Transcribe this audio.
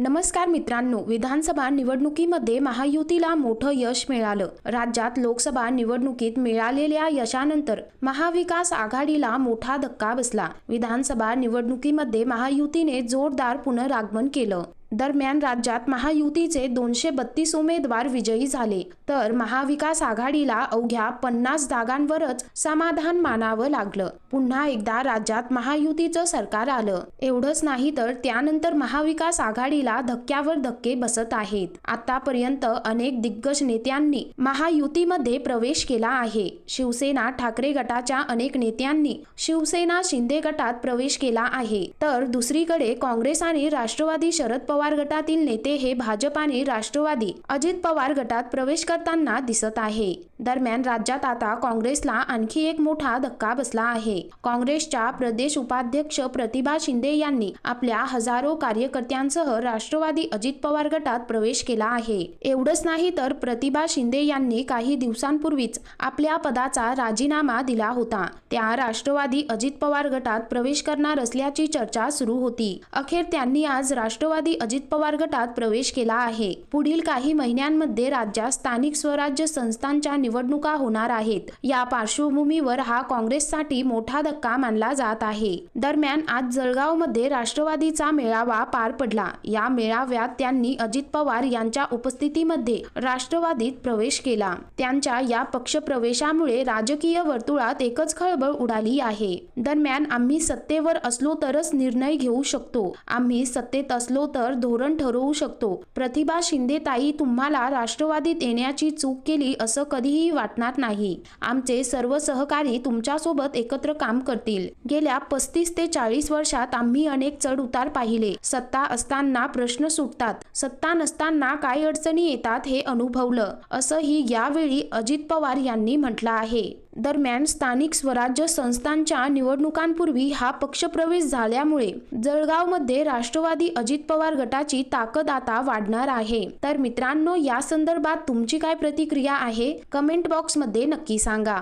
नमस्कार मित्रांनो विधानसभा निवडणुकीमध्ये महायुतीला मोठं यश मिळालं. राज्यात लोकसभा निवडणुकीत मिळालेल्या यशानंतर महाविकास आघाडीला मोठा धक्का बसला. विधानसभा निवडणुकीमध्ये महायुतीने जोरदार पुनरागमन केलं. दरम्यान राज्यात महायुतीचे दोनशे बत्तीस उमेदवार विजयी झाले. तर महाविकास आघाडीला अवघ्या पन्नास जागांवरच समाधान मानावं लागलं. पुन्हा एकदा राज्यात महायुतीचं सरकार आलं. एवढंच नाही तर त्यानंतर महाविकास आघाडीला धक्क्यावर धक्के बसत आहेत. आतापर्यंत अनेक दिग्गज नेत्यांनी महायुतीमध्ये प्रवेश केला आहे. शिवसेना ठाकरे गटाच्या अनेक नेत्यांनी शिवसेना शिंदे गटात प्रवेश केला आहे. तर दुसरीकडे काँग्रेस आणि राष्ट्रवादी शरद पवार गटातील नेते हे भाजप आणि राष्ट्रवादी अजित पवार गटात प्रवेश करताना दिसत आहे. दरम्यान राज्यात आता काँग्रेसला आणखी एक मोठा धक्का बसला आहे. काँग्रेसच्या प्रदेश उपाध्यक्ष प्रतिभा शिंदे यांनी आपल्या हजारो कार्यकर्त्यांसह राष्ट्रवादी अजित पवार गटात प्रवेश केला आहे. एवढंच नाही तर प्रतिभा शिंदे यांनी काही दिवसांपूर्वीच आपल्या पदाचा राजीनामा दिला होता. त्या राष्ट्रवादी अजित पवार गटात प्रवेश करणार असल्याची चर्चा सुरू होती. अखेर त्यांनी आज राष्ट्रवादी अजित पवार गटात प्रवेश केला आहे. पुढील काही महिन्यांमध्ये राज्यात स्थानिक स्वराज्य संस्थांच्या निवडणुका होणार आहेत. या पार्श्वभूमीवर हा काँग्रेससाठी मोठा धक्का मानला जात आहे. दरम्यान आज जळगावमध्ये राष्ट्रवादीचा मेळावा पार पडला. या मेळाव्यात त्यांनी अजित पवार यांच्या उपस्थितीमध्ये राष्ट्रवादीत प्रवेश केला. त्यांच्या या पक्षप्रवेशामुळे राजकीय वर्तुळात एकच खळबळ उडाली आहे. दरम्यान आम्ही सत्तेवर असलो तरच निर्णय घेऊ शकतो. आम्ही सत्तेत असलो तर धोरण ठरवू शकतो. प्रतिभा शिंदे ताई तुम्हाला राष्ट्रवादीत येण्याची चूक केली असं कधीही वाटणार नाही. आमचे सर्व सहकारी तुमच्यासोबत एकत्र काम करतील. गेल्या पस्तीस ते चाळीस वर्षात आम्ही अनेक चढ उतार पाहिले. सत्ता असताना प्रश्न सुटतात. सत्ता नसताना काय अडचणी येतात हे अनुभवलं. असंही यावेळी अजित पवार यांनी म्हटलं आहे. दरम्यान स्थानिक स्वराज्य संस्थांच्या निवडणुकांपूर्वी हा पक्षप्रवेश झाल्यामुळे जळगावमध्ये राष्ट्रवादी अजित पवार गटाची ताकद आता वाढणार आहे. तर मित्रांनो या संदर्भात तुमची काय प्रतिक्रिया आहे? कमेंट बॉक्समध्ये नक्की सांगा.